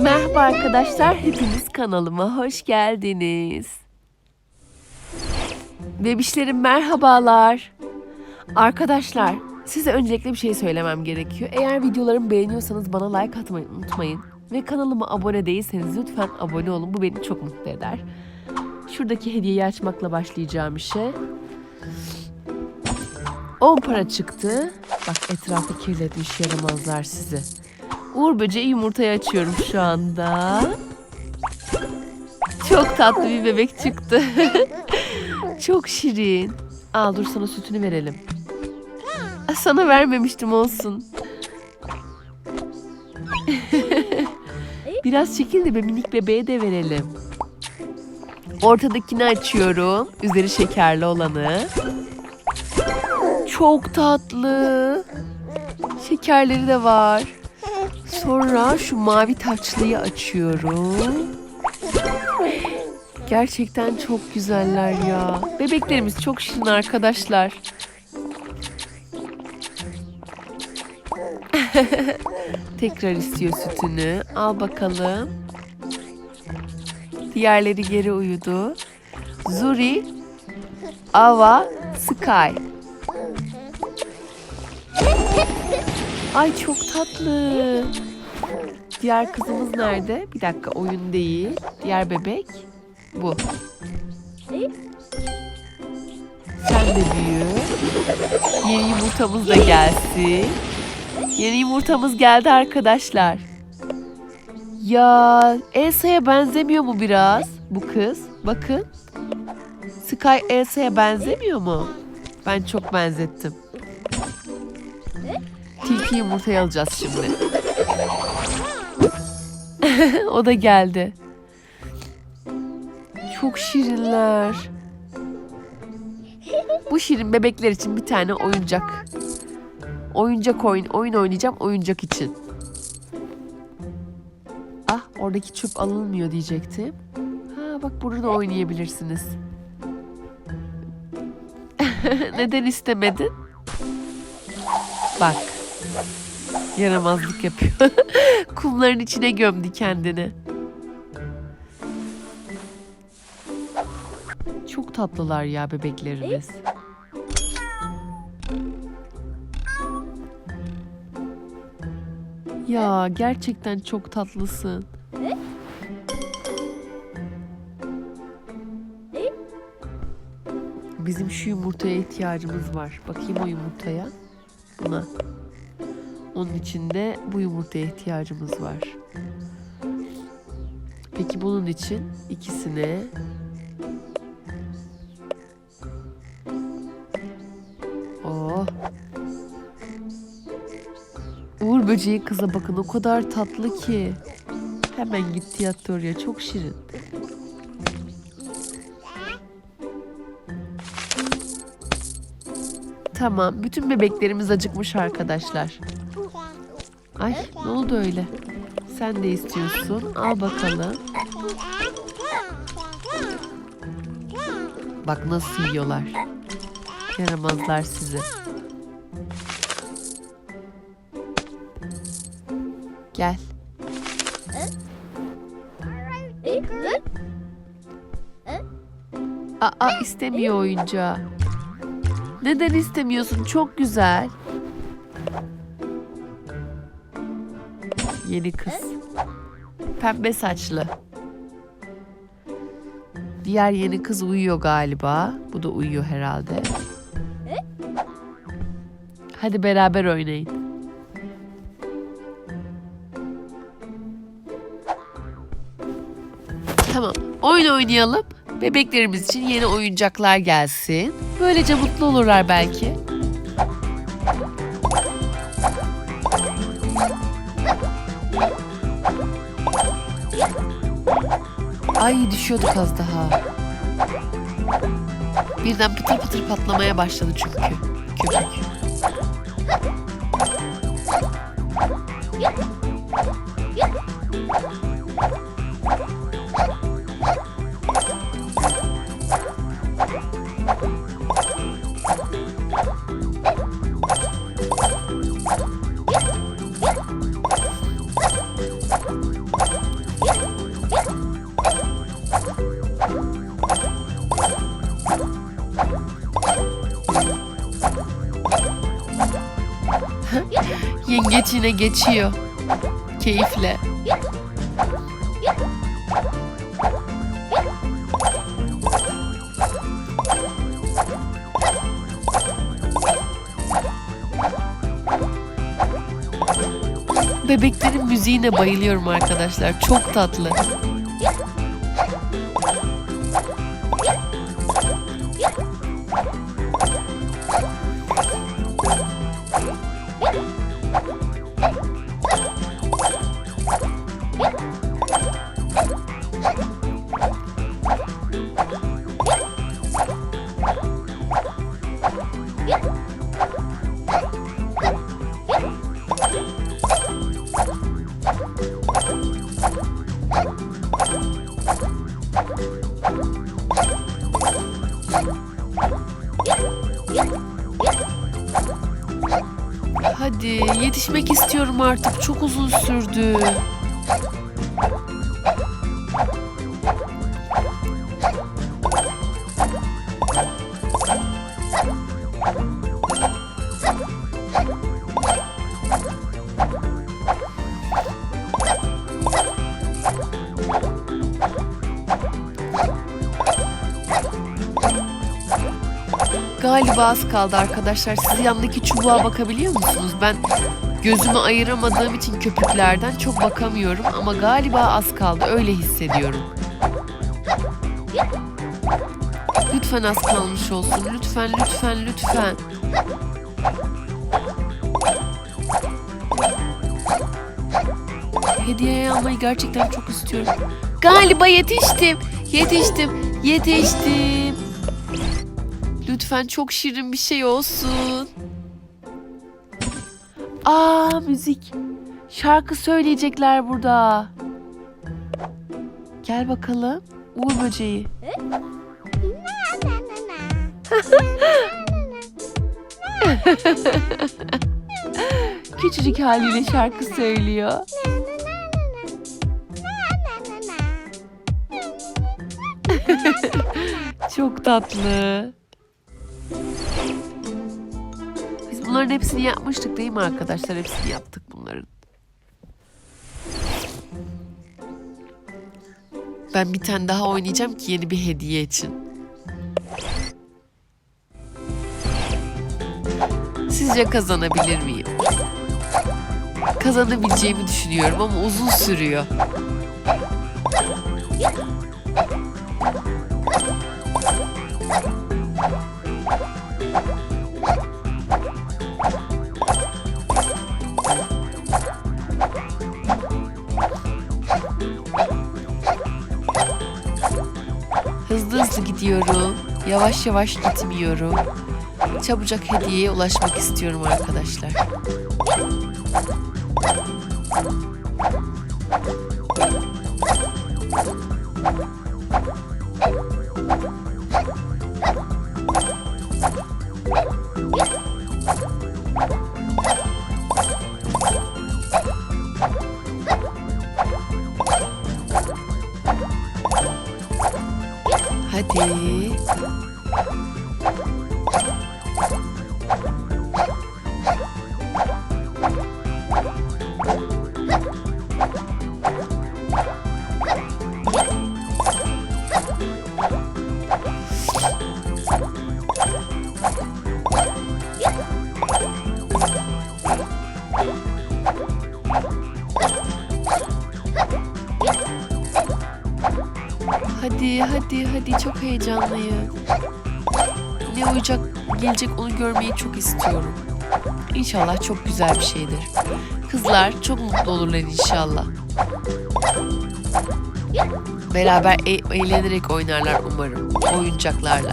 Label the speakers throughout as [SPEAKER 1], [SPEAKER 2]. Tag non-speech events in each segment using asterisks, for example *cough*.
[SPEAKER 1] Merhaba arkadaşlar, hepiniz kanalıma hoş geldiniz. Bebişlerim merhabalar. Arkadaşlar, size öncelikle bir şey söylemem gerekiyor. Eğer videolarımı beğeniyorsanız bana like atmayı unutmayın. Ve kanalıma abone değilseniz lütfen abone olun. Bu beni çok mutlu eder. Şuradaki hediyeyi açmakla başlayacağım işe. 10 para çıktı. Bak etrafı kirletmiş yaramazlar sizi. Uğur böceği yumurtayı açıyorum şu anda. Çok tatlı bir bebek çıktı. *laughs* Çok şirin. Al dur sana sütünü verelim. Aa, Sana vermemiştim olsun. *laughs* Biraz çekil de be minik bebeğe de verelim. Ortadakini açıyorum. Üzeri şekerli olanı. Çok tatlı. Şekerleri de var. Sonra şu mavi taçlıyı açıyorum. Gerçekten çok güzeller ya. Bebeklerimiz çok şirin arkadaşlar. *laughs* Tekrar istiyor sütünü. Al bakalım. Diğerleri geri uyudu. Zuri, Ava, Sky. Ay çok tatlı. Diğer kızımız nerede? Bir dakika oyun değil. Diğer bebek bu. Sen de büyü. Yeni yumurtamız da gelsin. Yeni yumurtamız geldi arkadaşlar. Ya Elsa'ya benzemiyor mu biraz bu kız? Bakın. Sky Elsa'ya benzemiyor mu? Ben çok benzettim. Tilki yumurtayı alacağız şimdi. *laughs* o da geldi. Çok şirinler. Bu şirin bebekler için bir tane oyuncak. Oyuncak oyun, oyun oynayacağım oyuncak için. Ah oradaki çöp alınmıyor diyecektim. Ha bak burada oynayabilirsiniz. *laughs* Neden istemedin? Bak. Yaramazlık yapıyor. *laughs* Kumların içine gömdü kendini. Çok tatlılar ya bebeklerimiz. Ya gerçekten çok tatlısın. Bizim şu yumurtaya ihtiyacımız var. Bakayım o yumurtaya. Buna. Onun içinde bu yumurtaya ihtiyacımız var. Peki bunun için ikisine Oh. Uğur böceği kıza bakın o kadar tatlı ki. Hemen gitti yattı oraya çok şirin. Tamam bütün bebeklerimiz acıkmış arkadaşlar. Ay ne oldu öyle? Sen de istiyorsun. Al bakalım. Bak nasıl yiyorlar. Yaramazlar sizi. Gel. Aa istemiyor oyuncağı. Neden istemiyorsun? Çok güzel. Yeni kız. Pembe saçlı. Diğer yeni kız uyuyor galiba. Bu da uyuyor herhalde. Hadi beraber oynayın. Tamam. Oyun oynayalım. Bebeklerimiz için yeni oyuncaklar gelsin. Böylece mutlu olurlar belki. Ay düşüyorduk az daha. Birden pıtır pıtır patlamaya başladı çünkü köpük. Yine geçiyor. Keyifle. Bebeklerin müziğine bayılıyorum arkadaşlar. Çok tatlı. Hadi yetişmek istiyorum artık. Çok uzun sürdü. Galiba az kaldı arkadaşlar. Siz yandaki çubuğa bakabiliyor musunuz? Ben gözümü ayıramadığım için köpüklerden çok bakamıyorum ama galiba az kaldı. Öyle hissediyorum. Lütfen az kalmış olsun. Lütfen, lütfen, lütfen. Hediye almayı gerçekten çok istiyorum. Galiba yetiştim. Yetiştim. Yetiştim. Lütfen çok şirin bir şey olsun. Aa müzik. Şarkı söyleyecekler burada. Gel bakalım. Uğur böceği. *laughs* Küçücük haliyle şarkı söylüyor. *laughs* Çok tatlı. Bunların hepsini yapmıştık değil mi arkadaşlar? Hepsini yaptık bunların. Ben bir tane daha oynayacağım ki yeni bir hediye için. Sizce kazanabilir miyim? Kazanabileceğimi düşünüyorum ama uzun sürüyor. Hızlı hızlı gidiyorum. Yavaş yavaş gitmiyorum. Çabucak hediyeye ulaşmak istiyorum arkadaşlar. Okay. Hadi hadi hadi çok heyecanlıyım. Ne oyuncak gelecek onu görmeyi çok istiyorum. İnşallah çok güzel bir şeydir. Kızlar çok mutlu olurlar inşallah. Beraber e- eğlenerek oynarlar umarım oyuncaklarla.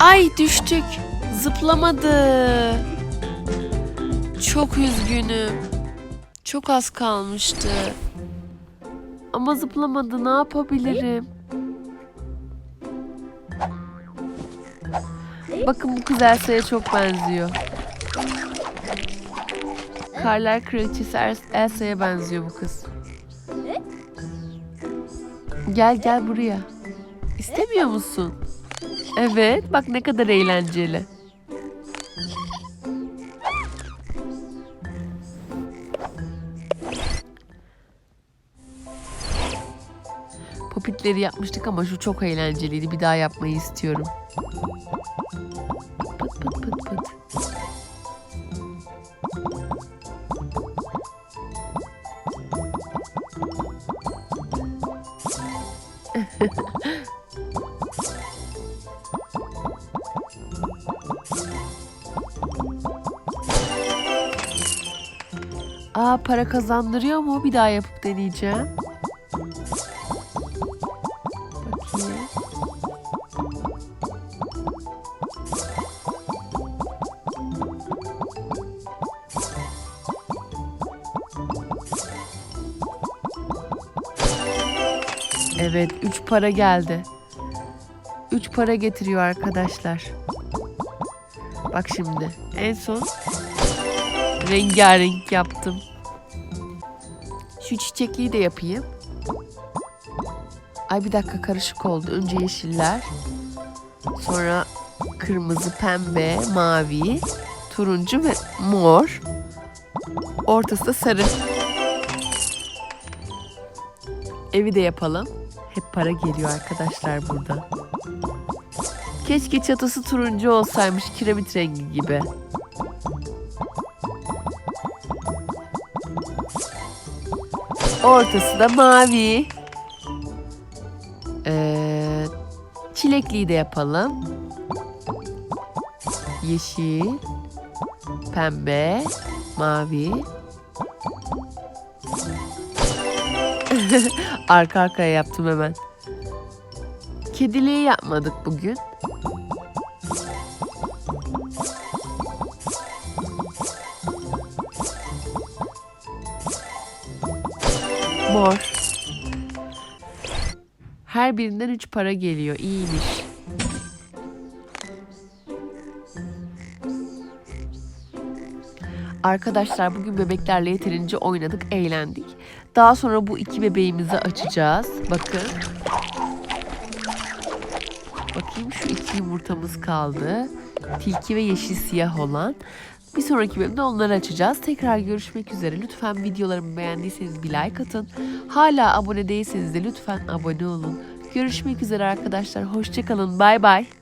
[SPEAKER 1] Ay düştük. Zıplamadı. Çok üzgünüm. Çok az kalmıştı. Ama zıplamadı. Ne yapabilirim? Bakın bu kız Elsa'ya çok benziyor. Karlar Kraliçesi Els- Elsa'ya benziyor bu kız. Gel gel buraya. İstemiyor musun? Evet, bak ne kadar eğlenceli. Popitleri yapmıştık ama şu çok eğlenceliydi. Bir daha yapmayı istiyorum. Aa para kazandırıyor mu? Bir daha yapıp deneyeceğim. Evet, 3 para geldi. 3 para getiriyor arkadaşlar. Bak şimdi. En son rengarenk yaptım. Şu çiçekliği de yapayım. Ay bir dakika karışık oldu. Önce yeşiller. Sonra kırmızı, pembe, mavi, turuncu ve mor. Ortası da sarı. Evi de yapalım. Hep para geliyor arkadaşlar burada. Keşke çatısı turuncu olsaymış kiremit rengi gibi. Ortası da mavi. Ee, çilekliyi de yapalım. Yeşil, pembe, mavi. *laughs* Arka arkaya yaptım hemen. Kediliği yapmadık bugün. Mor. Her birinden 3 para geliyor. İyiymiş. Arkadaşlar bugün bebeklerle yeterince oynadık, eğlendik. Daha sonra bu iki bebeğimizi açacağız. Bakın. Bakayım şu iki yumurtamız kaldı. Tilki ve yeşil siyah olan. Bir sonraki bölümde onları açacağız. Tekrar görüşmek üzere. Lütfen videolarımı beğendiyseniz bir like atın. Hala abone değilseniz de lütfen abone olun. Görüşmek üzere arkadaşlar. Hoşçakalın. Bay bay.